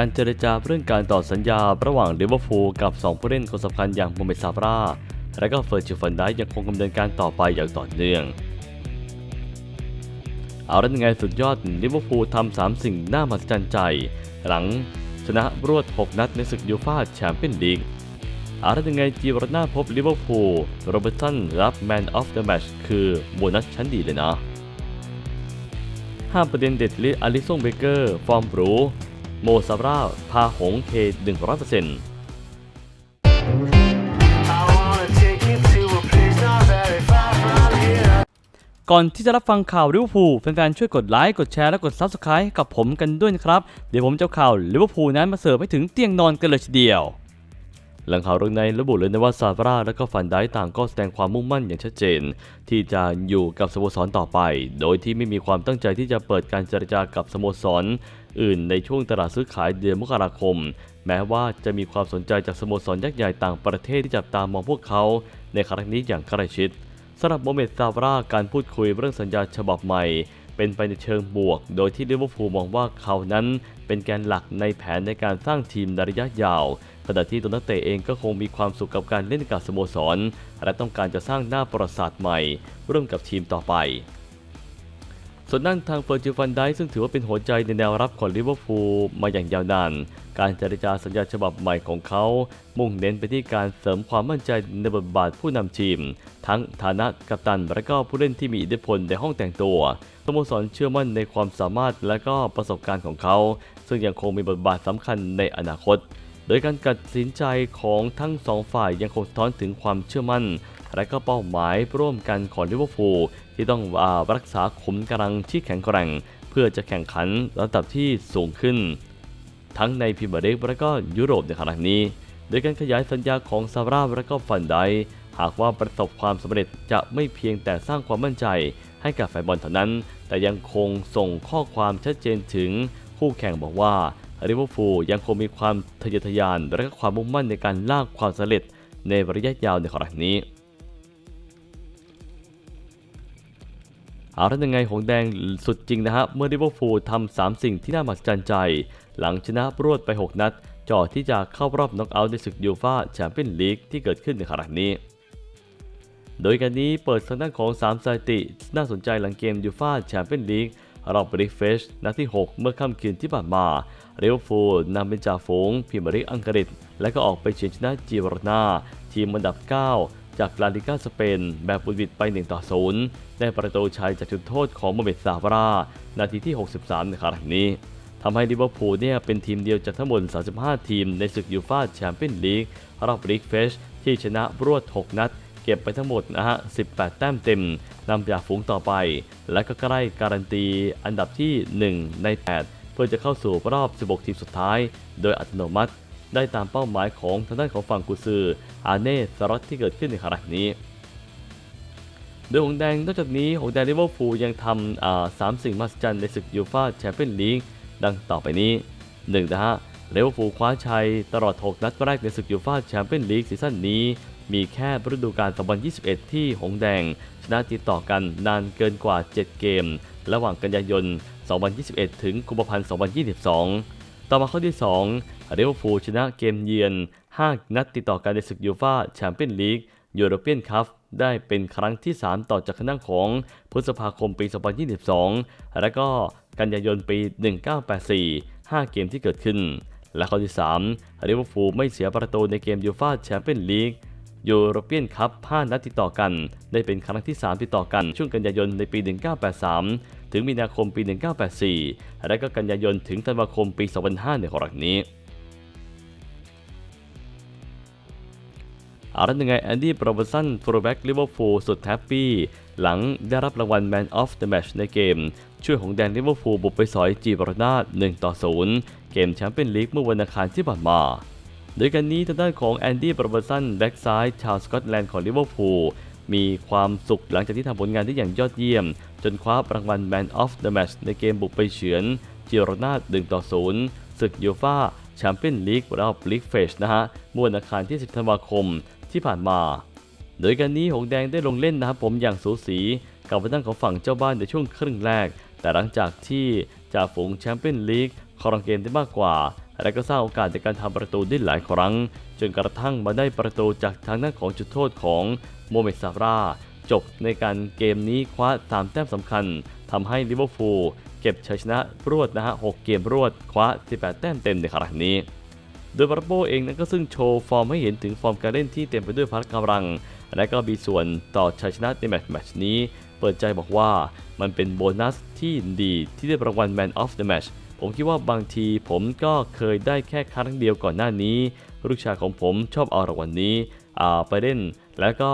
การเจรจาเรื่องการต่อสัญญาระหว่างลิเวอร์พูลกับ 2 ผู้เล่นคนสำคัญอย่างโมเมซาบราและก็เฟอร์จิฟันไดค์ยังคงดำเนินการต่อไปอย่างต่อเนื่อง เอาละยังไงสุดยอดลิเวอร์พูลทำสามสิ่งน่ามหัศจรรย์ใจ หลังชนะรวด 6 นัดในศึกยูฟ่าแชมเปี้ยนลีกเอาละยังไงจีวรนาพบลิเวอร์พูลโรเบร์ตสันรับแมนออฟเดอะแมชคือโบนัสชั้นดีเลยนะ ห้ามประเด็นเด็ดลิอลิซงเบเกอร์ ฟอร์มหรู โมซาร่าพาหงเค100%ก่อนที่จะรับฟังข่าวลิเวอร์พูลแฟนๆช่วยกดไลค์ กดแชร์และกด Subscribe กับผมกันด้วยนะครับ เดี๋ยวผมจะเอาข่าวลิเวอร์พูลนั้นมาเสิร์ฟให้ถึงเตียงนอนกันเลยทีเดียว หลังข่าวเรื่องในระบุเลยนะว่าซาฟราและก็ฟันได้ต่างก็แสดงความมุ่งมั่นอย่างชัดเจน ที่จะอยู่กับสโมสรต่อไป โดยที่ไม่มีความตั้งใจที่จะเปิดการเจรจากับสโมสร อื่นในช่วงตลาดซื้อขายเดือนมกราคม แม้ว่าจะมีความสนใจจากสโมสรยักษ์ใหญ่ต่างประเทศที่จับตามองพวกเขา ในครั้งนี้อย่างใกล้ชิดสำหรับโมเมดซาฟราการพูดคุยเรื่องสัญญาฉบับใหม่ เป็นไปในเชิงบวก โดยที่ลิเวอร์พูลมองว่าเขานั้นเป็นแกนหลักในแผนในการสร้างทีมในระยะยาวขณะที่ตัวนักเตะเองก็คงมีความสุขกับการเล่นกับสโมสร และต้องการจะสร้างหน้าประสาสตร์ใหม่ร่วมกับทีมต่อไป ส่วนด้านทางเฟอร์จิฟันไดซึ่งถือว่าเป็นหัวใจในแนวรับของลิเวอร์พูลมาอย่างยาวนาน การเจรจาสัญญาฉบับใหม่ของเขา มุ่งเน้นไปที่การเสริมความมั่นใจในบทบาทผู้นำทีม ทั้งฐานะกัปตันและก็ผู้เล่นที่มีอิทธิพลในห้องแต่งตัวสโมสรเชื่อมั่นในความสามารถและก็ประสบการณ์ของเขา ซึ่งยังคงมีบทบาทสำคัญในอนาคต โดยการตัดสินใจของทั้งสองฝ่ายยังคงสะท้อนถึงความเชื่อมั่น และก็เป้าหมายร่วมกันของลิเวอร์พูลที่ต้องอารักษาขุมกำลังที่แข็งแกร่ง เพื่อจะแข่งขันระดับที่สูงขึ้น ทั้งในพรีเมียร์ลีกและก็ยุโรปในขณะนี้ โดยการขยายสัญญาของซาร่าและก็ฟันไดหากว่าประสบความสำเร็จจะไม่เพียงแต่สร้างความมั่นใจให้กับแฟนบอลเท่านั้น แต่ยังคงส่งข้อความชัดเจนถึงคู่แข่งบอกว่าลิเวอร์พูลยังคงมีความทะเยอทะยานและก็ความมุ่งมั่นในการลากความสำเร็จในระยะยาวในขณะนี้ เอาท่านยังไงหงแดงสุดจริงนะฮะเมื่อลิเวอร์พูลทำสามสิ่งที่น่ามหัศจรรย์ใจ หลังชนะรวดไป 6 นัดจ่อที่จะเข้ารอบน็อกเอาท์ในศึกยูฟ่าแชมเปี้ยนลีกที่เกิดขึ้นในขณะนี้ โดยการนี้เปิดทางด้านของ 3 สถิติ น่าสนใจหลังเกมยูฟ่าแชมเปี้ยนลีกรอบบริเฟชนัดที่ 6 เมื่อค่ำคืนที่ผ่านมาเรอัลฟูนำเป็นจ่าฝูงพรีเมียร์ลีกอังกฤษ และก็ออกไปเฉียนชนะจิวรนาทีมอันดับ 9 จากลาลิกาสเปน แบบบุดวิดไป1ต่อ0ได้ประตูชัยจากจุดโทษของโมเมดซาฟรา นาทีที่ 63 ในครั้งนี้ทำให้ลิเวอร์พูลเนี่ยเป็นทีมเดียวจากทั้งหมด 35 ทีมในศึกยูฟ่าแชมเปี้ยนลีกรอบลีกเฟชที่ชนะรวด 6 นัด เก็บไปทั้งหมดนะฮะ 18 แต้มเต็มนำจากฝูงต่อไป และก็ใกล้การันตีอันดับที่ 1 ใน 8 เพื่อจะเข้าสู่รอบ 16 ทีมสุดท้าย โดยอัตโนมัติ ได้ตามเป้าหมายของทางด้านของฝั่งกุซืออาเน่สรอตที่เกิดขึ้นในครั้งนี้ โดยหงแดงนอกจากนี้หงแดงลิเวอร์พูลยังทำสามสิ่งมหัศจรรย์ในศึกยูฟ่าแชมเปี้ยนลีกดังต่อไปนี้ 1. นะฮะลิเวอร์พูลคว้าชัยตลอด 6 นัดแรกในศึกยูฟ่าแชมเปี้ยนลีกซีซั่นนี้ มีแค่ฤดูกาล2021 ที่หงแดง ชนะติดต่อกันนานเกินกว่า 7 เกม ระหว่างกันยายน 2021 ถึงกุมภาพันธ์ 2022 ต่อมาข้อที่2ลิเวอร์พูลชนะเกมเยือน 5 นัดติดต่อกันในศึกยูฟ่าแชมเปี้ยนลีกยูโรเปียนคัพได้เป็นครั้งที่ 3 ต่อจากคณะของพฤษภาคมปี 2022 และก็กันยายนปี 1984 5 เกมที่เกิดขึ้น และข้อที่3ลิเวอร์พูลไม่เสียประตูในเกมยูฟ่าแชมเปี้ยนลีกยูโรเปียนคัพ5นัดติดต่อกัน ได้เป็นครั้งที่ 3 ติดต่อกัน ช่วงกันยายนในปี 1983 ถึงมีนาคมปี 1984 และก็กันยายนถึงธันวาคมปี 2005 ในครั้งนี้อาละยังไงแอนดี้โปรเบสันฟูลแบ็กลิเวอร์พูลสุดแฮปปี้หลังได้รับรางวัล Man of the Match ในเกม ช่วยของแดนลิเวอร์พูลบุกไปสอยจีบรนาด1ต่อ 0 เกมแชมเปี้ยนลีกเมื่อวันอังคารที่ผ่านมาโดยกันนี้ทางด้านของแอนดี้โปรเบสันแบ็กซ้ายชาวสกอตแลนด์ของลิเวอร์พูล มีความสุขหลังจากที่ทำผลงานได้อย่างยอดเยี่ยม จนคว้ารางวัล Man of the Match ในเกมบุกไปเฉือนจีรนา1ต่อ0ศึกยูฟาแชมเปี้ยนลีกรอบลีกเฟชนะฮะเมื่อวันอังคารที่ 10 ธันวาคมที่ผ่านมา โดยการนี้หงแดงได้ลงเล่นนะครับผมอย่างสูสีกับทางด้านของฝั่งเจ้าบ้านในช่วงครึ่งแรก แต่หลังจากที่จ่าฝูงแชมเปี้ยนลีกครองเกมได้มากกว่า และก็สร้างโอกาสในการทำประตูได้หลายครั้ง จนกระทั่งมาได้ประตูจากทางด้านของจุดโทษของโมเมดซาร่าจบในการเกมนี้คว้า 3 แต้มสำคัญทำให้ลิเวอร์พูลเก็บชัยชนะรวดนะฮะ 6 เกมรวดคว้า 18 แต้มเต็มในครั้งนี้ โดยบาร์โบเองนั้นก็ซึ่งโชว์ฟอร์มให้เห็นถึงฟอร์มการเล่นที่เต็มไปด้วยพละกำลัง และก็มีส่วนต่อชัยชนะในแมตช์แมตช์นี้ เปิดใจบอกว่ามันเป็นโบนัสที่ดีที่ได้รางวัล Man of the Match ผมคิดว่าบางทีผมก็เคยได้แค่ครั้งเดียวก่อนหน้านี้ ลูกชายของผมชอบเอารางวัลนี้ไปเล่น แล้วก็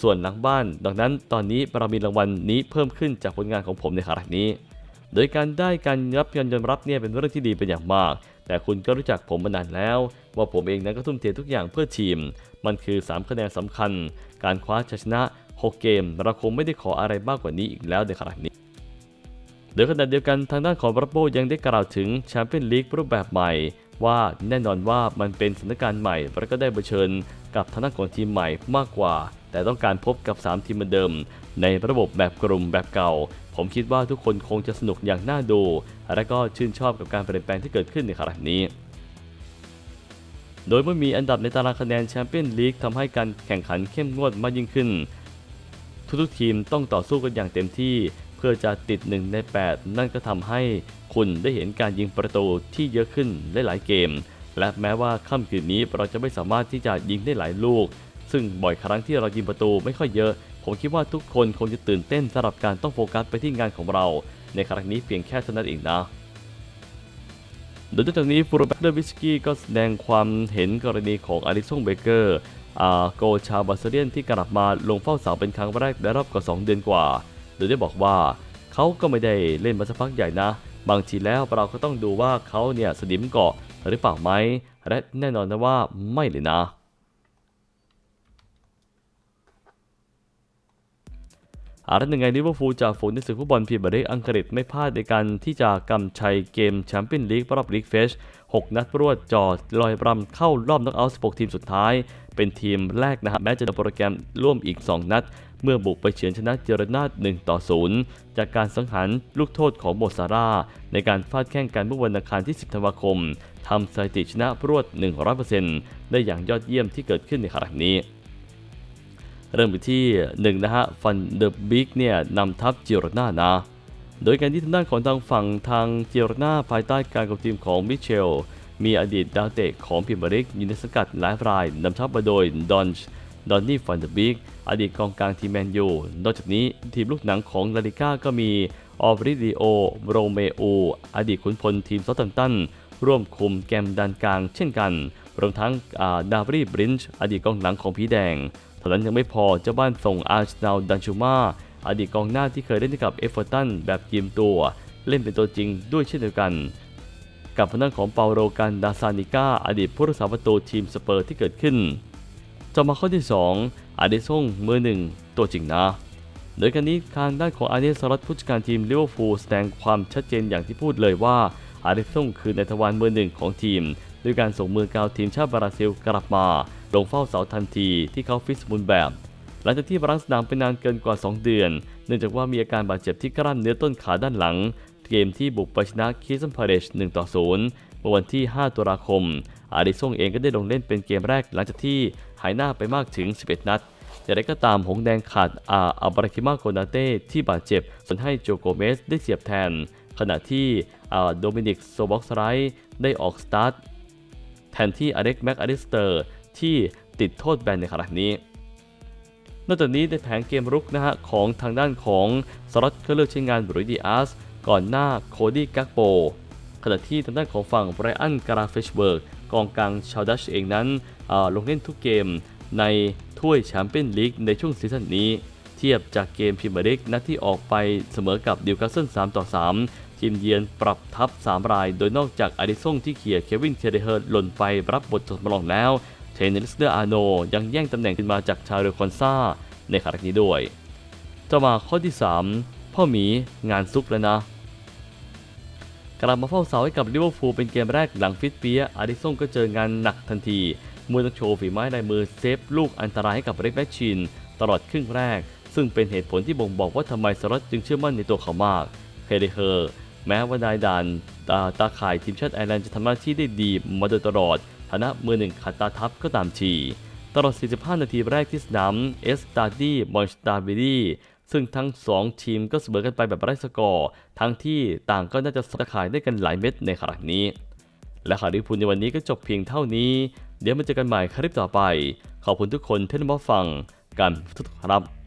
ส่วนหลังบ้าน ดังนั้นตอนนี้เรามีรางวัลนี้เพิ่มขึ้นจากผลงานของผมในครั้งนี้ โดยการได้การรับการยอมรับเนี่ยเป็นเรื่องที่ดีเป็นอย่างมาก แต่คุณก็รู้จักผมมานานแล้ว ว่าผมเองนั้นก็ทุ่มเททุกอย่างเพื่อทีม มันคือ 3 คะแนนสำคัญ การคว้าชัยชนะ 6 เกม เราคงไม่ได้ขออะไรมากกว่านี้อีกแล้วในครั้งนี้ โดยขณะเดียวกันทางด้านของบรับโบยังได้กล่าวถึงแชมเปี้ยนลีกรูปแบบใหม่ ว่าแน่นอนว่ามันเป็นสถานการณ์ใหม่และก็ได้เผชิญกับทางด้านของทีมใหม่มากกว่า แต่ต้องการพบกับ 3 ทีมเหมือนเดิม ในระบบแบบกลุ่มแบบเก่า ผมคิดว่าทุกคนคงจะสนุกอย่างน่าดู และก็ชื่นชอบกับการเปลี่ยนแปลงที่เกิดขึ้นในครั้งนี้โดยเมื่อมีอันดับในตารางคะแนนแชมเปี้ยนลีกทำให้การแข่งขันเข้มงวดมากยิ่งขึ้น ทุกๆทีมต้องต่อสู้กันอย่างเต็มที่ เพื่อจะติด 1 ใน 8 นั่นก็ทำให้คุณได้เห็นการยิงประตูที่เยอะขึ้นหลายๆเกม และแม้ว่าค่ำคืนนี้เราจะไม่สามารถที่จะยิงได้หลายลูก ซึ่งบ่อยครั้งที่เรายิงประตูไม่ค่อยเยอะ ผมคิดว่าทุกคนคงจะตื่นเต้นสำหรับการต้องโฟกัสไปที่งานของเรา ในครั้งนี้เพียงแค่เท่านั้นเองนะโดยจากนี้ฟูโรแบกเดอร์วิสกี้ก็แสดงความเห็นกรณีของอาริซงเบเกอร์อาโกชาบาสเลียนที่กลับมาลงเฝ้าเสาเป็นครั้งแรกในรอบกว่า 2 เดือนกว่า โดยได้บอกว่าเขาก็ไม่ได้เล่นมาสักพักใหญ่นะ บางทีแล้วเราก็ต้องดูว่าเขาเนี่ยสนิมเกาะหรือเปล่าไหมและแน่นอนนะว่าไม่เลยนะ อาร์ตยังไงลิเวอร์พูลจากฝูงในศึกฟุตบอลพรีเมียร์ลีกอังกฤษไม่พลาดในการที่จะกำชัยเกมแชมเปี้ยนลีกรอบลีกเฟส6 นัดรวดจอดลอยรำเข้ารอบน็อกเอาท์16 ทีมสุดท้าย เป็นทีมแรกนะฮะแม้จะโดนโปรแกรมร่วมอีก 2 นัด เมื่อบุกไปเฉือนชนะเจอรนาด1ต่อ 0 จากการสังหารลูกโทษของโมซาร่า ในการฟาดแข่งกันเมื่อวันอังคารที่ 10 ธันวาคมทำสถิติชนะรวด 100%ได้อย่างยอดเยี่ยมที่เกิดขึ้นในครั้งนี้ เริ่มไปที่1นะฮะฟันเดอร์บิ๊กเนี่ยนำทัพเจโรนานะ โดยการที่ทางด้านของทางฝั่งทางเจโรนาภายใต้การกำกับทีมของมิเชล มีอดีตดาวเตะของพิมบริกอยู่ในสังกัดหลายรายนำทัพมาโดยดอนช์ดอนนี่ฟันเดอร์บิกอดีตกองกลางทีมแมนยู นอกจากนี้ทีมลูกหนังของลาลิก้าก็มีออฟริดิโอ โรเมโอ อดีตขุนพลทีมซอตแฮมป์ตัน ร่วมคุมแกมดันกลางเช่นกัน รวมทั้งดาบรีบรินช์อดีตกองหลังของผีแดง เท่านั้นยังไม่พอเจ้าบ้านส่งอาร์เซนอลดันชูมาอดีตกองหน้าที่เคยเล่นให้กับเอฟเวอร์ตันแบบยืมตัว เล่นเป็นตัวจริงด้วยเช่นเดียวกัน กับทางด้านของเปาโรกันดาซานิก้าอดีตผู้รักษาประตูทีมสเปอร์ที่เกิดขึ้นจะมาข้อที่ 2อาเดซงมือหนึ่งตัวจริงนะโดยการนี้ทางด้านของอาเนสรัตผู้จัดการทีมลิเวอร์พูลแสดงความชัดเจนอย่างที่พูดเลยว่าอาร์เดซงคือในทวารมือหนึ่งของทีม ด้วยการส่งมือกาวทีมชาติบราซิลกลับมา ลงเฝ้าเสาทันทีที่เขาฟิตสมบูรณ์แบบ หลังจากที่รังสนามไปนานเกินกว่า 2 เดือน เนื่องจากว่ามีอาการบาดเจ็บที่กล้ามเนื้อต้นขาด้านหลัง เกมที่บุกไปชนะคิสันพาเรช1ต่อ0เมื่อวันที่ 5 ตุลาคม อาริซงเองก็ได้ลงเล่นเป็นเกมแรกหลังจากที่หายหน้าไปมากถึง 11 นัดแต่ได้ก็ตามหงแดงขาดอาอับราคิมาโกนาเต้ที่บาดเจ็บส่วนให้โจโกเมสได้เสียบแทน ขณะที่อาโดมินิกโซบ็อกสไรได้ออกสตาร์ทแทนที่อเล็กแม็กอลิสเตอร์ ที่ติดโทษแบนในขณะนี้ นอกจากนี้ในแผงเกมรุกนะฮะของทางด้านของสล็อตก็เลือกใช้งานบรูดีอาสก่อนหน้าโคดี้กักโปขณะที่ทางด้านของฝั่งไบรอันการาเฟชเบิร์กกองกลางชาวดัชเองนั้นลงเล่นทุกเกมในถ้วยแชมเปี้ยนลีกในช่วงซีซั่นนี้ เทียบจากเกมพรีเมียร์ลีกนัดที่ออกไปเสมอกับดิวคาสเซิล3ต่อ 3 ทีมเยือนปรับทัพ3ราย โดยนอกจากอาริซงที่เขี่ยเควินเทเดเฮิร์หล่นไปรับบททดลองแล้ว เทนนิสเดอร์อาโนยังแย่งตำแหน่งขึ้นมาจากชาเรคอนซาในครั้งนี้ด้วยต่อมาข้อที่ 3 พ่อหมีงานซุกแล้วนะ กลับมาเฝ้าเสาให้กับลิเวอร์พูลเป็นเกมแรกหลังฟิตเปียอาริซงก็เจองานหนักทันทีเมื่อต้องโชว์ฝีไม้ลายมือเซฟลูกอันตรายให้กับเรกแมชชิน ตลอดครึ่งแรก ซึ่งเป็นเหตุผลที่บ่งบอกว่าทำไมสล็อตจึงเชื่อมั่นในตัวเขามากเคเดเฮอร์แม้ว่านายดานตาตาข่ายทีมชาติไอร์แลนด์จะทำหน้าที่ได้ดีมาโดยตลอด ฐานะมือหนึ่งขัดตาทัพก็ตามที ตลอด 45 นาทีแรกที่สนามเอสตาดีมอนสตาบิลีซึ่งทั้ง 2 ทีมก็เสมอกันไปแบบไร้สกอร์ ทั้งที่ต่างก็น่าจะสตาข่ายได้กันหลายเม็ดในขณะนี้ และข่าวลิพูลในวันนี้ก็จบเพียงเท่านี้ เดี๋ยวมาเจอกันใหม่คลิปต่อไป ขอบคุณทุกคนที่มาฟังกันทุกครับ